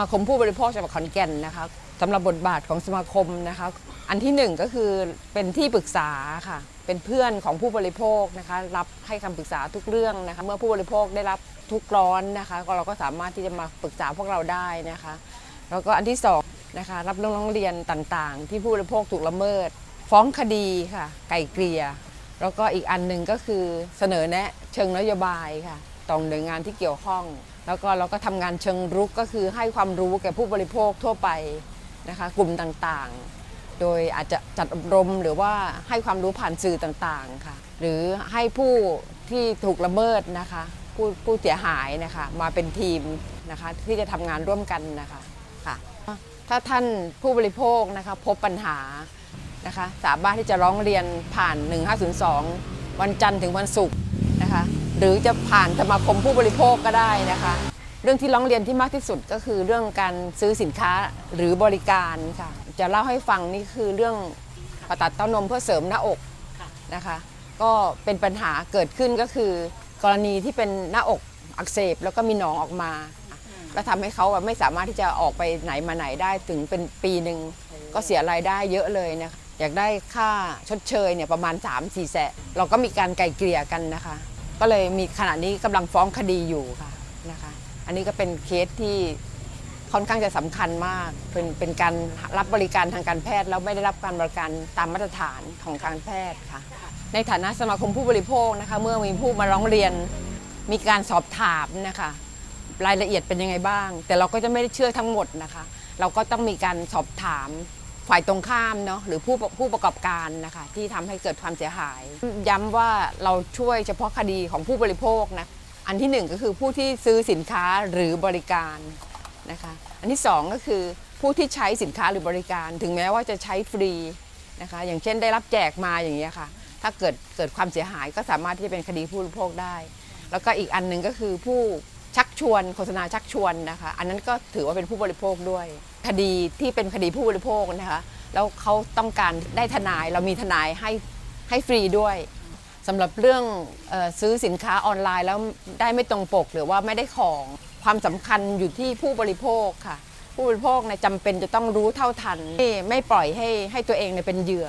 มาคมผู้บริโภคจังหวัดขอนแก่นนะคะสำหรับบทบาทของสมาคมนะคะ อันที่หนึ่งก็คือเป็นที่ปรึกษาค่ะ เป็นเพื่อนของผู้บริโภคนะคะ รับให้คำปรึกษาทุกเรื่องนะคะ เมื่อผู้บริโภคได้รับทุกข์ร้อนนะคะ ก็เราก็สามารถที่จะมาปรึกษาพวกเราได้นะคะ แล้วก็อันที่สองนะคะ รับเรื่องร้องเรียนต่างๆ ที่ผู้บริโภคถูกละเมิด ฟ้องคดีค่ะ ไก่เกลี่ย แล้วก็อีกอันหนึ่งก็คือเสนอแนะเชิงนโยบายค่ะ ต่อหน่วยงานที่เกี่ยวข้อง แล้วก็เราก็ทำงานเชิงรุกก็คือให้ความรู้แก่ผู้บริโภคทั่วไปนะคะกลุ่มต่างๆ โดยอาจจะจัดอบรมหรือว่าให้ความรู้ผ่านสื่อต่างๆค่ะหรือให้ผู้ที่ถูกละเมิดนะคะผู้ผู้เสียหายนะคะมาเป็นทีมนะคะที่จะทำงานร่วมกันนะคะค่ะถ้าท่านผู้บริโภคนะคะพบปัญหานะคะสามารถที่จะร้องเรียนผ่าน 1502 วันจันทร์ถึงวันศุกร์นะคะ หรือจะผ่านสมาคมผู้บริโภคก็ได้นะคะ เรื่องที่ร้องเรียนที่มากที่สุดก็คือเรื่องการซื้อสินค้าหรือบริการค่ะ จะเล่าให้ฟังนี่คือเรื่องผ่าตัดเต้านมเพื่อเสริมหน้าอกนะคะ ก็เป็นปัญหาเกิดขึ้นก็คือ กรณีที่เป็นหน้าอกอักเสบแล้วก็มีหนองออกมาแล้วทำให้เขาแบบไม่สามารถที่จะออกไปไหนมาไหนได้ถึงเป็นปีหนึ่งก็เสียรายได้เยอะเลยนะคะอยากได้ค่าชดเชยเนี่ยประมาณ 3 4 แสนเราก็มีการไกลเกลี่ยกันนะคะ ก็เลยมีขณะนี้กำลังฟ้องคดีอยู่ค่ะนะคะอันนี้ก็เป็นเคสที่ค่อนข้างจะสำคัญมาก เป็นเป็นการรับบริการทางการแพทย์แล้วไม่ได้รับการบริการตามมาตรฐานของการแพทย์ค่ะ ในฐานะสมาคมผู้บริโภคนะคะเมื่อมีผู้มาร้องเรียนมีการสอบถามนะคะรายละเอียดเป็นยังไงบ้าง แต่เราก็จะไม่ได้เชื่อทั้งหมดนะคะ เราก็ต้องมีการสอบถาม ฝ่ายตรงข้ามเนาะหรือผู้ผู้ประกอบการนะคะที่ทำให้เกิดความเสียหาย ย้ำว่าเราช่วยเฉพาะคดีของผู้บริโภคนะอันที่หนึ่งก็คือผู้ที่ซื้อสินค้าหรือบริการนะคะอันที่สองก็คือผู้ที่ใช้สินค้าหรือบริการ ถึงแม้ว่าจะใช้ฟรีนะคะอย่างเช่นได้รับแจกมาอย่างนี้ยค่ะถ้าเกิดเกิดความเสียหายก็สามารถที่จะเป็นคดีผู้บริโภคได้ แล้วก็อีกอันหนึ่งก็คือผู้ ชักชวนโฆษณาชักชวนนะคะ อันนั้นก็ถือว่าเป็นผู้บริโภคด้วย คดีที่เป็นคดีผู้บริโภคนะคะแล้วเขาต้องการได้ทนายเรามีทนายให้ให้ฟรีด้วยสำหรับเรื่องออซื้อสินค้าออนไลน์แล้วได้ไม่ตรงปกหรือว่าไม่ได้ของความสำคัญอยู่ที่ผู้บริโภคค่ะ ผู้บริโภคเนี่ยจำเป็นจะต้องรู้เท่าทันไม่ไม่ปล่อยให้ให้ตัวเองเนี่ยเป็นเหยื่อ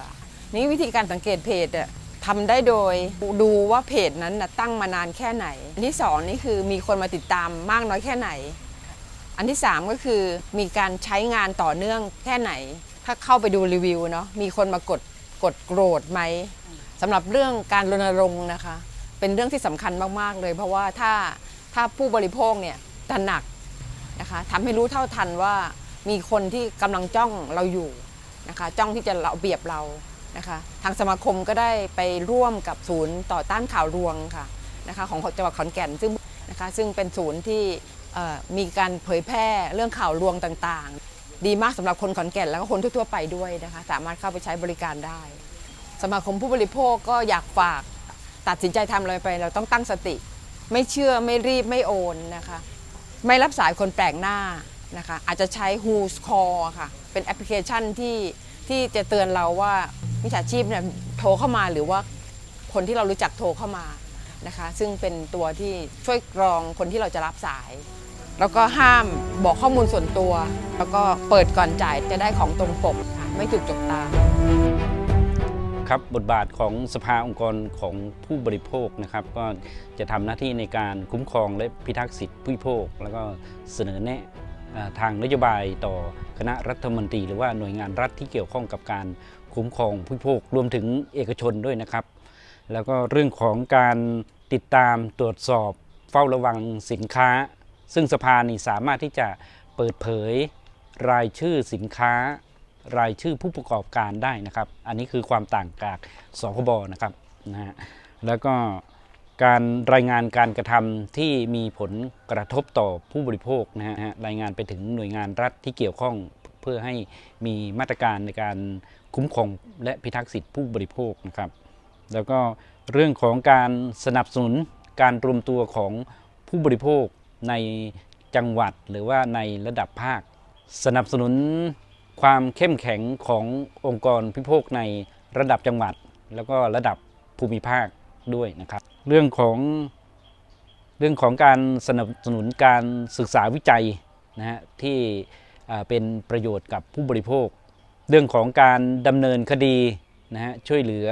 นี่วิธีการสังเกตเพจอะ ทำได้โดยดูว่าเพจนั้นนะตั้งมานานแค่ไหน อันที่สองนี่คือมีคนมาติดตามมากน้อยแค่ไหน อันที่สามก็คือมีการใช้งานต่อเนื่องแค่ไหน ถ้าเข้าไปดูรีวิวเนาะมีคนมากดกดโกรธไหมสำหรับเรื่องการรณรงค์นะคะ เป็นเรื่องที่สำคัญมากๆเลย เพราะว่าถ้าถ้าผู้บริโภคเนี่ยตระหนักนะคะทำให้รู้เท่าทันว่ามีคนที่กำลังจ้องเราอยู่นะคะจ้องที่จะเอาเปรียบเรา นะคะทางสมาคมก็ได้ไปร่วมกับศูนย์ต่อต้านข่าวลวงค่ะนะคะของจังหวัดขอนแก่นซึ่งนะคะซึ่งเป็นศูนย์ที่มีการเผยแพร่เรื่องข่าวลวงต่างๆ ดีมากสำหรับคนขอนแก่นแล้วก็คนทั่วๆไปด้วยนะคะสามารถเข้าไปใช้บริการได้ สมาคมผู้บริโภคก็อยากฝากตัดสินใจทำอะไรไป เราต้องตั้งสติ ไม่เชื่อไม่รีบไม่โอนนะคะไม่รับสายคนแปลกหน้านะคะอาจจะใช้ Who's Call ค่ะเป็นแอปพลิเคชันที่ที่จะเตือนเราว่า มิจฉาชีพเนี่ยโทรเข้ามาหรือว่าคนที่เรารู้จักโทรเข้ามานะคะ ซึ่งเป็นตัวที่ช่วยกรองคนที่เราจะรับสาย แล้วก็ห้ามบอกข้อมูลส่วนตัว แล้วก็เปิดก่อนจ่ายจะได้ของตรงปกค่ะไม่ถูกจกตาครับบทบาทของสภาองค์กรของผู้บริโภคนะครับ ก็จะทำหน้าที่ในการคุ้มครองและพิทักษ์สิทธิผู้บริโภค แล้วก็เสนอแนะทางนโยบายต่อคณะรัฐมนตรี หรือว่าหน่วยงานรัฐที่เกี่ยวข้องกับการ คุ้มครองผู้บริโภครวมถึงเอกชนด้วยนะครับ แล้วก็เรื่องของการติดตามตรวจสอบเฝ้าระวังสินค้า ซึ่งสภานี่สามารถที่จะเปิดเผยรายชื่อสินค้า รายชื่อผู้ประกอบการได้นะครับ อันนี้คือความต่างจากสคบนะครับนะฮะแล้วก็การรายงานการกระทำที่มีผลกระทบต่อผู้บริโภคนะฮะรายงานไปถึงหน่วยงานรัฐที่เกี่ยวข้อง เพื่อให้มีมาตรการในการคุ้มครองและพิทักษ์สิทธิผู้บริโภคนะครับ แล้วก็เรื่องของการสนับสนุนการรวมตัวของผู้บริโภคในจังหวัดหรือว่าในระดับภาค สนับสนุนความเข้มแข็งขององค์กรพิโภคในระดับจังหวัด แล้วก็ระดับภูมิภาคด้วยนะครับ เรื่องของเรื่องของการสนับสนุนการศึกษาวิจัยนะฮะที่ เป็นประโยชน์กับผู้บริโภค เรื่องของการดำเนินคดีนะฮะช่วยเหลือ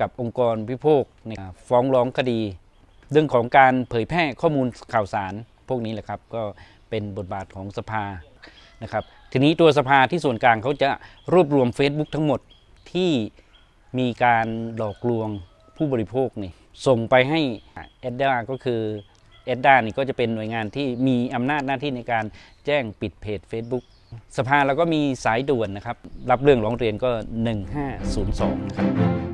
กับองค์กรพิโภคในกาฟ้องร้องคดี เรื่องของการเผยแพร่ข้อมูลข่าวสารพวกนี้แหละครับก็เป็นบทบาทของสภานะครับทีนี้ตัวสภาที่ส่วนกลางเขาจะรวบรวม Facebook ทั้งหมดที่มีการหลอกลวงผู้บริโภคนี่ส่งไปให้เอดดาก็คือเอดดานี่ก็จะเป็นหน่วยงานที่มีอำนาจหน้าที่ในการแจ้งปิดเพจ Facebook สภาเราก็มีสายด่วนนะครับ รับเรื่องร้องเรียนก็ 1502นะครับ